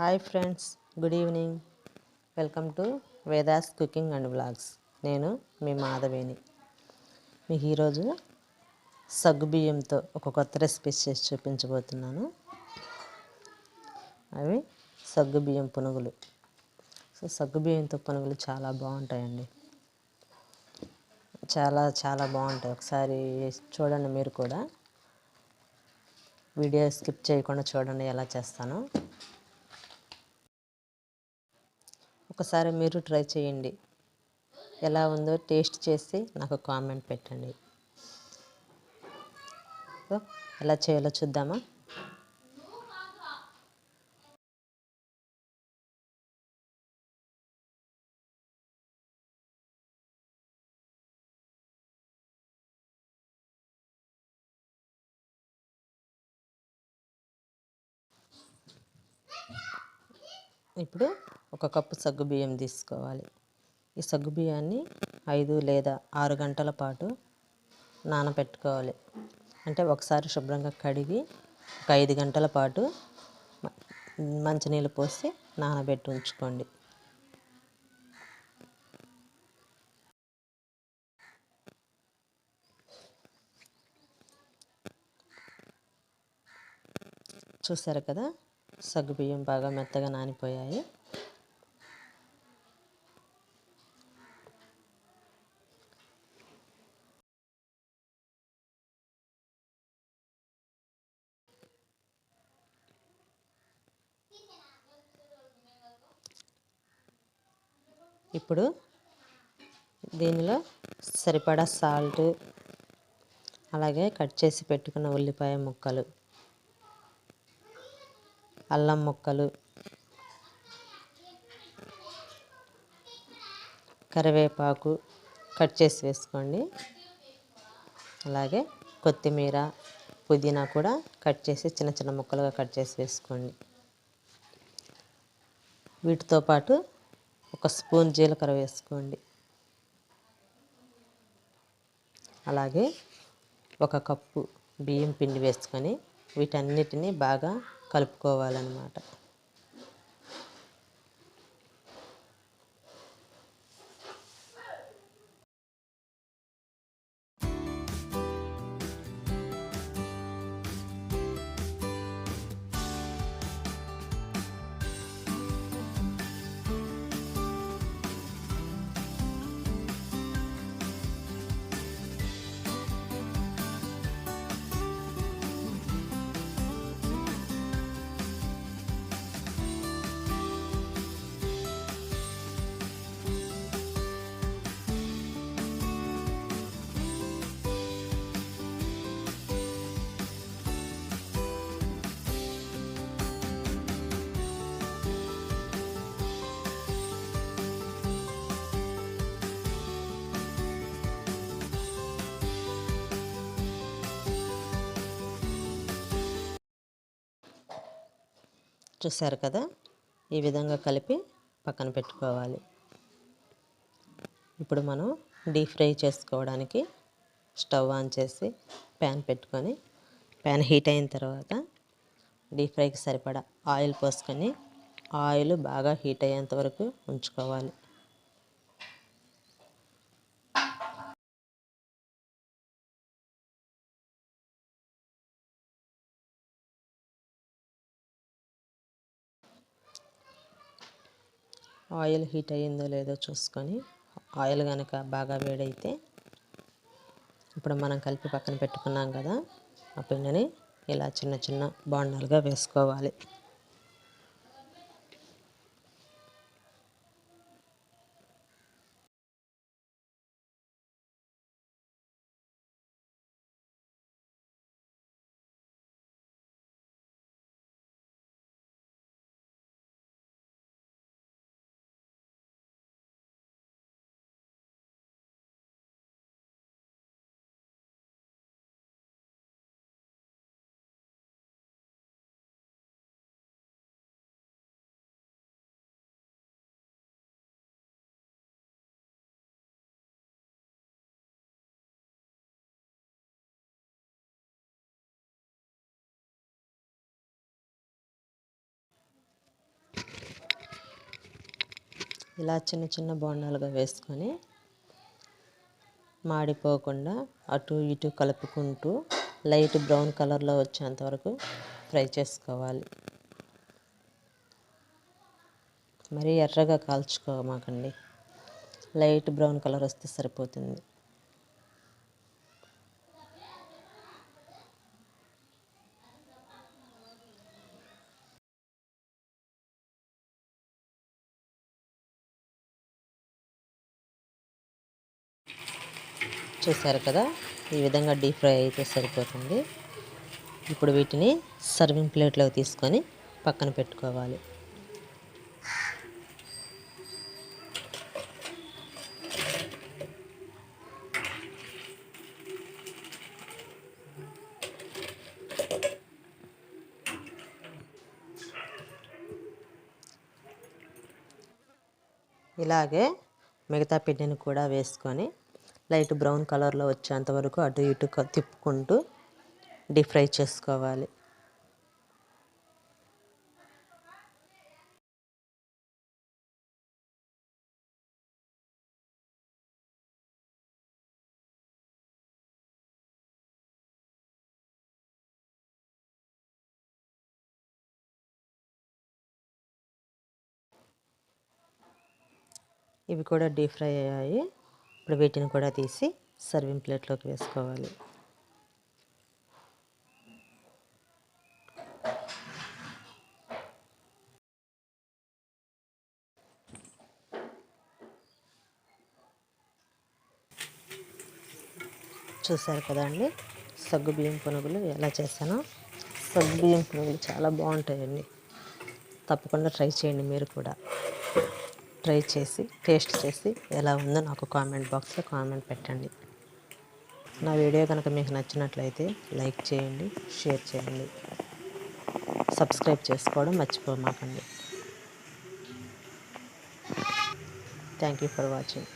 Hi friends good evening. Welcome to Vedas cooking and blogs నేను మీ మాధవిని మీకు ఈరోజు సగ్గు బియ్యంతో ఒక కొత్త రెసిపీ చేసి చూపించబోతున్నాను. అవి సగ్గు బియ్యం పునుగులు. సో సగ్గు బియ్యంతో పునుగులు చాలా బాగుంటాయండి. చాలా చాలా బాగుంటాయి. ఒకసారి చూడండి మీరు కూడా. వీడియో స్కిప్ చేయకుండా చూడండి ఎలా చేస్తానో. ఒకసారి మీరు ట్రై చేయండి. ఎలా ఉందో టేస్ట్ చేసి నాకు కామెంట్ పెట్టండి. ఎలా చేయాలో చూద్దామా? ఇప్పుడు ఒక కప్పు సగ్గుబియ్యం తీసుకోవాలి. ఈ సగ్గుబియ్యాన్ని ఐదు లేదా ఆరు గంటల పాటు నానబెట్టుకోవాలి అంటే ఒకసారి శుభ్రంగా కడిగి ఒక ఐదు గంటల పాటు మంచినీళ్ళు పోసి నానబెట్టి ఉంచుకోండి. చూసారు కదా? సగ్గుబియ్యం బాగా మెత్తగా నానిపోయాయి. ఇప్పుడు దీనిలో సరిపడా సాల్ట్ అలాగే కట్ చేసి పెట్టుకున్న ఉల్లిపాయ ముక్కలు అల్లం ముక్కలు కరివేపాకు కట్ చేసి వేసుకోండి. అలాగే కొత్తిమీర పుదీనా కూడా కట్ చేసి చిన్న చిన్న ముక్కలుగా కట్ చేసి వేసుకోండి. వీటితో పాటు ఒక స్పూన్ జీలకర్ర వేసుకోండి. అలాగే ఒక కప్పు బియ్యం పిండి వేసుకొని వీటన్నిటిని బాగా కలుపుకోవాలన్నమాట. చూసారు కదా? ఈ విధంగా కలిపి పక్కన పెట్టుకోవాలి. ఇప్పుడు మనం డీప్ ఫ్రై చేసుకోవడానికి స్టవ్ ఆన్ చేసి ప్యాన్ పెట్టుకొని ప్యాన్ హీట్ అయిన తర్వాత డీప్ ఫ్రైకి సరిపడా ఆయిల్ పోసుకొని ఆయిల్ బాగా హీట్ అయ్యేంత వరకు ఉంచుకోవాలి. ఆయిల్ హీట్ అయ్యిందో లేదో చూసుకొని ఆయిల్ కనుక బాగా వేడైతే ఇప్పుడు మనం కలిపి పక్కన పెట్టుకున్నాం కదా ఆ పిండిని ఇలా చిన్న చిన్న బాండాలుగా వేసుకోవాలి. ఇలా చిన్న చిన్న బోండాలుగా వేసుకొని మాడిపోకుండా అటు ఇటు కలుపుకుంటూ లైట్ బ్రౌన్ కలర్లో వచ్చేంత వరకు ఫ్రై చేసుకోవాలి. మరీ ఎర్రగా కాల్చుకోమాకండి. లైట్ బ్రౌన్ కలర్ వస్తే సరిపోతుంది. చూసారు కదా ఈ విధంగా డీప్ ఫ్రై అయితే సరిపోతుంది. ఇప్పుడు వీటిని సర్వింగ్ ప్లేట్లోకి తీసుకొని పక్కన పెట్టుకోవాలి. ఇలాగే మిగతా పిండిని కూడా వేసుకొని లైట్ బ్రౌన్ కలర్లో వచ్చేంత వరకు అటు ఇటు తిప్పుకుంటూ డీప్ ఫ్రై చేసుకోవాలి. ఇవి కూడా డీప్ ఫ్రై అయ్యాయి. ఇప్పుడు వీటిని కూడా తీసి సర్వింగ్ ప్లేట్లోకి వేసుకోవాలి. చూసారు కదండి? సగ్గు బియ్యం పునుగులు ఎలా చేశానో. సగ్గు బియ్యం పునుగులు చాలా బాగుంటాయండి. తప్పకుండా ట్రై చేయండి మీరు కూడా. ట్రై చేసి టేస్ట్ చేసి ఎలా ఉందో నాకు కామెంట్ బాక్స్లో కామెంట్ పెట్టండి. నా వీడియో కనుక మీకు నచ్చినట్లయితే లైక్ చేయండి షేర్ చేయండి. సబ్స్క్రైబ్ చేసుకోవడం మర్చిపోమాకండి. Thank you for watching.